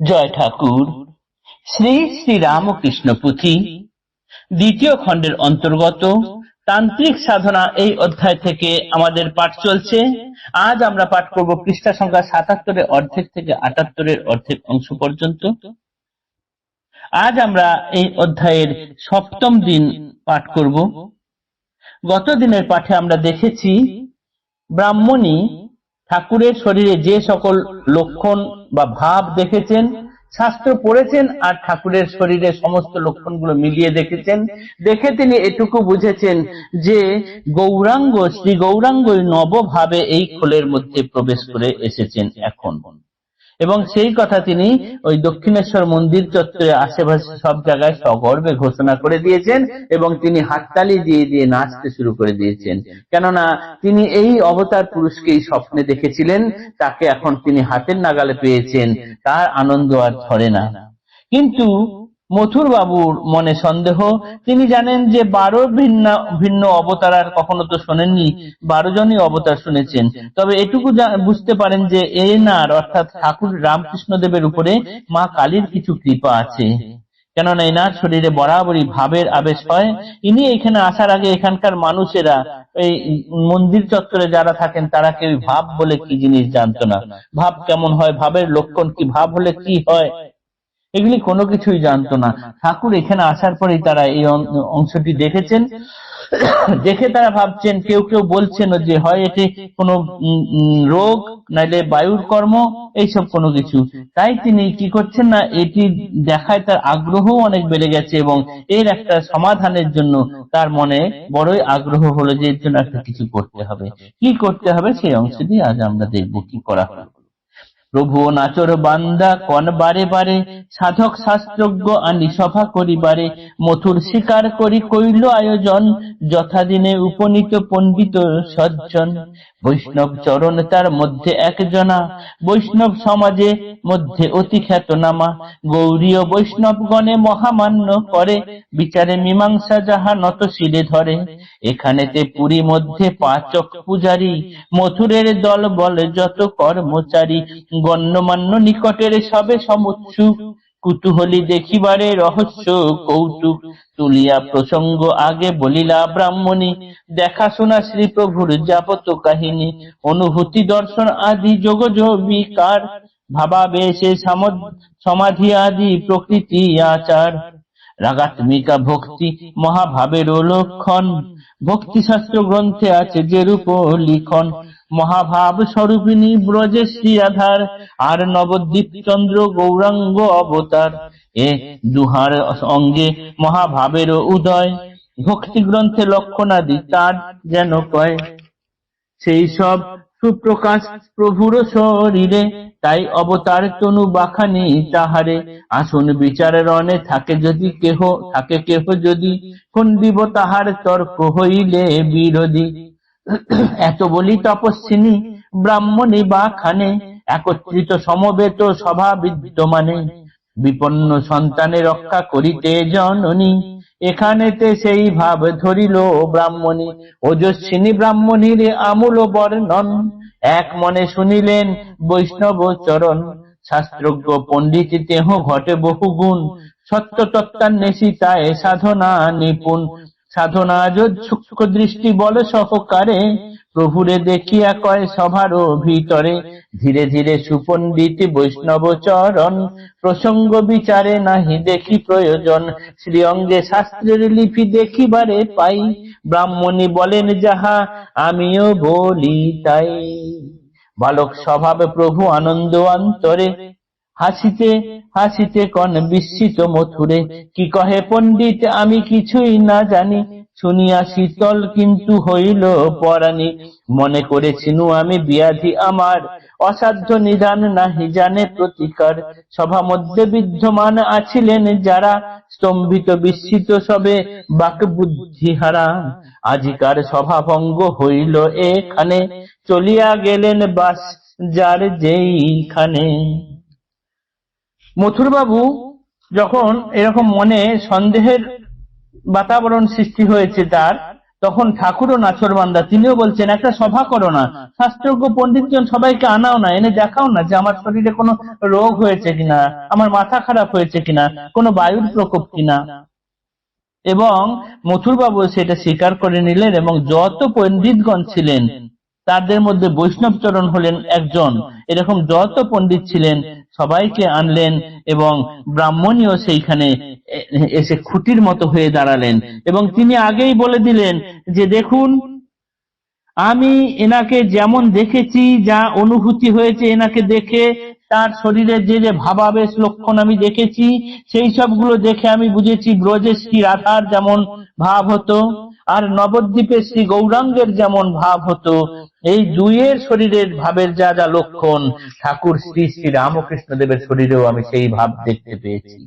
জয় ঠাকুর। শ্রী শ্রী রামকৃষ্ণ পুঁথি, দ্বিতীয় খণ্ডের অন্তর্গত তান্ত্রিক সাধনা এই অধ্যায় থেকে আমাদের পাঠ চলছে। আজ আমরা পাঠ করব পৃষ্ঠা সংখ্যা সাতাত্তরের অর্ধেক থেকে আটাত্তরের অর্ধেক অংশ পর্যন্ত। আজ আমরা এই অধ্যায়ের সপ্তম দিন পাঠ করব। গত দিনের পাঠে আমরা দেখেছি ব্রাহ্মণী ঠাকুরের শরীরে যে সকল লক্ষণ বা ভাব দেখেছেন, শাস্ত্র পড়েছেন আর ঠাকুরের শরীরে সমস্ত লক্ষণগুলো মিলিয়ে দেখেছেন। দেখে তিনি এটুকু বুঝেছেন যে গৌরাঙ্গ, শ্রী গৌরাঙ্গই নবভাবে এই খোলের মধ্যে প্রবেশ করে এসেছেন এখন। এবং সেই কথা তিনি ওই দক্ষিণেশ্বর মন্দির চত্বরে আশেপাশে সব জায়গায় সগর্বে ঘোষণা করে দিয়েছেন এবং তিনি হাততালি দিয়ে দিয়ে নাচতে শুরু করে দিয়েছেন। কেননা তিনি এই অবতার পুরুষকেই স্বপ্নে দেখেছিলেন, তাকে এখন তিনি হাতের নাগালে পেয়েছেন, তার আনন্দ আর ধরে না। কিন্তু মথুর বাবুর মনে সন্দেহ। তিনি জানেন যে বারো ভিন্ন ভিন্ন অবতার আর কখনো তো শোনেননি। বারো জনই অবতার শুনেছেন। তবে এটুকু বুঝতে পারেন যে এনার অর্থাৎ ঠাকুর রামকৃষ্ণ দেবের উপরে মা কালীর কিছু কৃপা আছে। কেননা এনার শরীরে বরাবরই ভাবের আবেশ হয়। ইনি এখানে আসার আগে এখানকার মানুষেরা এই মন্দির চত্বরে যারা থাকেন, তারা কেউ ভাব বলে কি জিনিস জানতো না। ভাব কেমন হয়? ভাবের লক্ষণ কি? ভাব হলে কি হয়? এগুলি কোনো কিছুই জানতো না। ঠাকুর এখানে আসার পরেই তারা এই অংশটি দেখেছেন। দেখে তারা ভাবছেন, কেউ কেউ বলছেন যে হয় এটি কোনো রোগ, নাইলে বায়ুর কর্ম, এইসব কোনো কিছু। তাই তিনি কি করছেন না, এটি দেখায় তার আগ্রহ অনেক বেড়ে গেছে এবং এর একটা সমাধানের জন্য তার মনে বড়ই আগ্রহ হলো যে এর জন্য একটা কিছু করতে হবে। কি করতে হবে সেই অংশটি আজ আমরা দেখব, কি করা হয়। প্রভু নাচর বান্দা, কন বারে বারে, সাধক শাস্ত্রজ্ঞ আনি সভা করিবারে, মথুর শিকার করি কইল আয়োজন, যথাদিনে উপনীত পণ্ডিত সজ্জন। বৈষ্ণব চরণ তার মধ্যে একজনা বৈষ্ণব সমাজে মধ্যে অতি খ্যাতনামা গৌরীয় বৈষ্ণব গণে মহামান্য করে, বিচারে মীমাংসা যাহা নত শিরে ধরে। এখানেতে পুরী মধ্যে পাচক পূজারী, মথুরের দল বলে যত কর্মচারী, গণ্যমান্য নিকটের সবে সমুৎসুক কুতূহলী দেখিবারে রহস্য, কৌতুক তুলিয়া প্রসঙ্গ আগে বলিলা ব্রাহ্মণী, দেখাশোনা শ্রী প্রভুর যাবত কাহিনী, অনুভূতি দর্শন আদি যোগ বিকার ভাবাবেশে সামদ- সমাধি আদি প্রকৃতি আচার। রাগাত্মিকা ভক্তি মহাভাবের লক্ষণ ভক্তি শাস্ত্র গ্রন্থে আছে যে রূপ লিখন। মহাভাব স্বরূপিণী ব্রজে শ্রী আধার আর নবদ্বীপ চন্দ্র গৌরাঙ্গ অবতার। এ দুহার অঙ্গে মহাভাবের উদয়। ভক্তি গ্রন্থে লক্ষণাদি তার যেন কয়। সেই সব সুপ্রকাশ প্রভুর শরীরে, তাই অবতার তনু বাখানি তাহারে। আসুন বিচারের রণে থাকে যদি কেহ, থাকে কেহ যদি খণ্ডিব তাহার তর্ক হইলে বিরোধী। এত বলি তপস্বিনী, ব্রাহ্মণী বা খানে, একত্রিত সমবেত সভা বিদ্যমানে। বিপন্ন সন্তানে রক্ষা করিতে জননী, এখানেতে সেই ভাব ধরিল ব্রাহ্মণী। ওজস্বিনী ব্রাহ্মণীর আমূল বর্ণন, এক মনে শুনিলেন বৈষ্ণব চরণ। শাস্ত্রজ্ঞ পণ্ডিত দেহ ঘটে বহু গুণ সত্য তত্ত্বান্বেষিতায় সাধনা নিপুণ। সাধনা দৃষ্টি বল সহকারে প্রভুরে দেখিয়া কয় সভার ভিতরে। ধীরে ধীরে সুপণ্ডিত বৈষ্ণব চরণ, প্রসঙ্গ বিচারে নাহি দেখি প্রয়োজন। শ্রীঅঙ্গে শাস্ত্রের লিপি দেখিবারে পাই। ব্রাহ্মণী বলেন, যাহা আমিও বলি তাই। বালক স্বভাবে প্রভু আনন্দ অন্তরে হাসিতে হাসিতে কন বিস্মিত মথুরে। কি কহে পণ্ডিত, আমি কিছুই না জানি। শুনিয়া শীতল কিন্তু হইল পরাণী। মনে করেছিনু আমি ব্যাধি আমার। অসাধ্য নিদান নাহি জানে প্রতিকার। সভা মধ্যে বিদ্যমান আছিলেন যারা। স্তম্ভিত বিস্মিত সবে বাক বুদ্ধি হারা আজিকার সভা ভঙ্গ হইল এখানে। চলিয়া গেলেন বাস যার যেইখানে। মথুরবাবু যখন এরকম মনে সন্দেহের বাতাবরণ সৃষ্টি হয়েছে তার, তখন ঠাকুরও নাছরবান্দা তিনিও বলছেন, একটা সভা করো না। শাস্ত্রজ্ঞ পণ্ডিতজন সবাইকে আনাও না, এনে দেখাও না যে আমার শরীরে কোনো রোগ হয়েছে কিনা, আমার মাথা খারাপ হয়েছে কিনা, কোনো বায়ুর প্রকোপ কিনা। এবং মথুরবাবু সেটা স্বীকার করে নিলেন এবং যত পণ্ডিতগণ ছিলেন, তাদের মধ্যে বৈষ্ণবচরণ হলেন একজন। এরকম যত পণ্ডিত ছিলেন সবাইকে আনলেন এবং ব্রাহ্মণীয় সেইখানে এসে খুঁটির মতো হয়ে দাঁড়ালেন। এবং তিনি আগেই বলে দিলেন যে, দেখুন, আমি এনাকে যেমন দেখেছি, যা অনুভূতি হয়েছে এনাকে দেখে, তার শরীরে যে যে ভাবাবেশ লক্ষণ আমি দেখেছি, সেই সবগুলো দেখে আমি বুঝেছি, ব্রজের শ্রী রাধার যেমন ভাব হতো, আর নবদ্বীপের শ্রী গৌরাঙ্গের যেমন ভাব হতো এই দুইয়ের শরীরের ভাবের যা যা লক্ষণ, ঠাকুর শ্রী শ্রী রামকৃষ্ণ দেবের শরীরেও আমি সেই ভাব দেখতে পেয়েছি।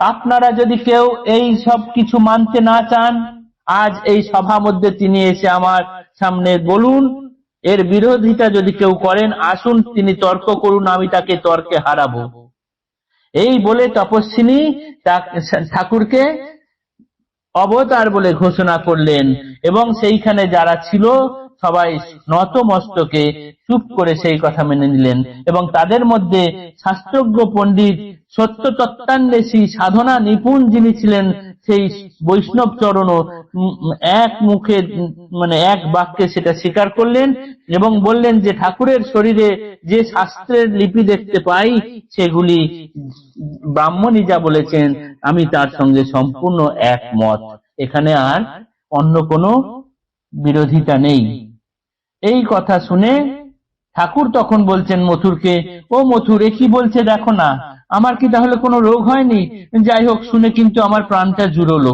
আপনারা যদি কেউ এই সব কিছু মানতে না চান, আজ এই সভা মধ্যে তিনি এসে আমার সামনে বলুন, এর বিরোধিতা যদি কেউ করেন, আসুন তিনি তর্ক করুন, আমি তাকে তর্কে হারাবো। এই বলে তপস্বিনী ঠাকুরকে অবতার বলে ঘোষণা করলেন এবং সেইখানে যারা ছিল সবাই নত মস্তকে চুপ করে সেই কথা মেনে নিলেন এবং তাদের মধ্যে শাস্ত্রজ্ঞ পণ্ডিত সত্য তত্ত্বান্বেষী সাধনা নিপুণ যিনি ছিলেন, সেই বৈষ্ণব চরণ এক মুখে মানে এক বাক্যে সেটা স্বীকার করলেন এবং বললেন যে ঠাকুরের শরীরে যে শাস্ত্রের লিপি দেখতে পাই, সেগুলি ব্রাহ্মণই যা বলেছেন, আমি তার সঙ্গে সম্পূর্ণ একমত। এখানে আর অন্য কোনো বিরোধিতা নেই। এই কথা শুনে ঠাকুর তখন বলছেন মথুরকে, ও মথুর, এ কি বলছে দেখো না, আমার কি তাহলে কোনো রোগ হয়নি? যাই হোক, শুনে কিন্তু আমার প্রাণটা জুড়লো।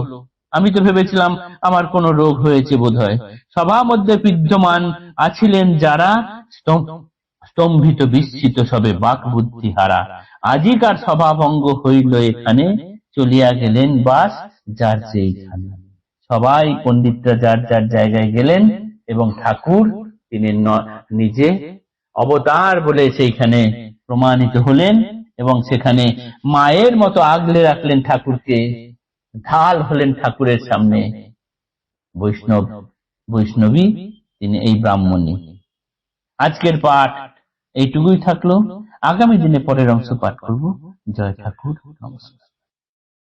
আমি তো ভেবেছিলাম আমার কোনো রোগ হয়েছে বোধহয়। সভা মধ্যে বিদ্যমান আছিলেন যারা স্তম্ভিত বিস্মিত সবে বাক বুদ্ধি হারা আজিকার সভাভঙ্গ হইল এখানে, চলিয়া গেলেন বাস যার সেইখানে সবাই পণ্ডিতরা যার যার জায়গায় গেলেন এবং ঠাকুর তিনি নিজে অবতার বলে সেইখানে প্রমাণিত হলেন এবং সেখানে মায়ের মতো আগলে রাখলেন ঠাকুরকে, ঢাল হলেন ঠাকুরের সামনে। বৈষ্ণব, বৈষ্ণবী, তিনি এই ব্রাহ্মণী আজকের পাঠ এইটুকুই থাকল। আগামী দিনে পরের অংশ পাঠ করব। জয় ঠাকুর, নমস্কার।